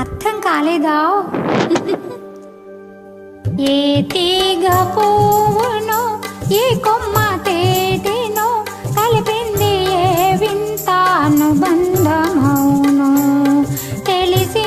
అర్థం కాలేదా? ఏ తీగ పోవును ఈ కొమ్మ తేటిను కలిపింది ఏ వింత అనుబంధమౌను తెలిసి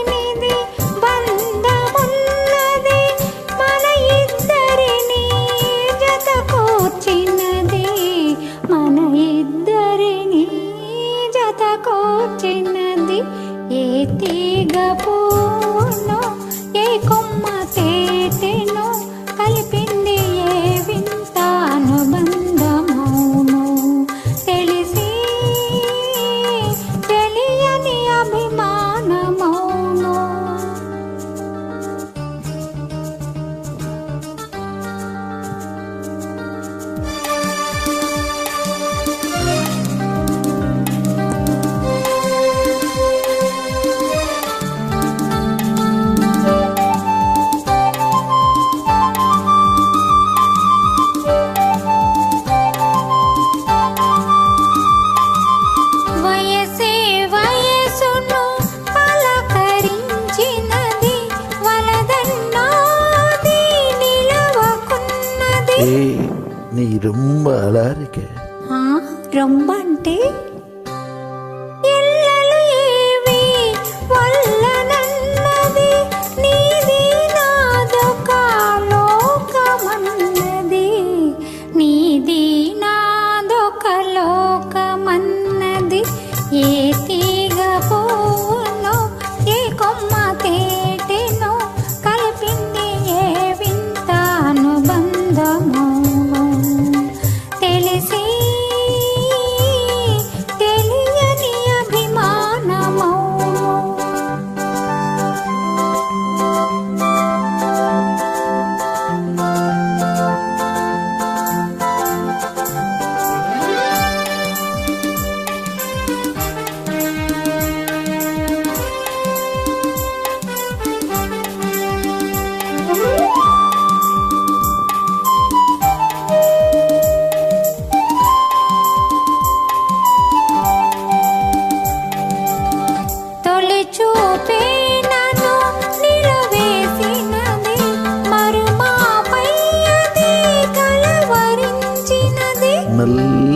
como ரொம்ப அழகா இருக்கே ரொம்ப అంటే ఏతి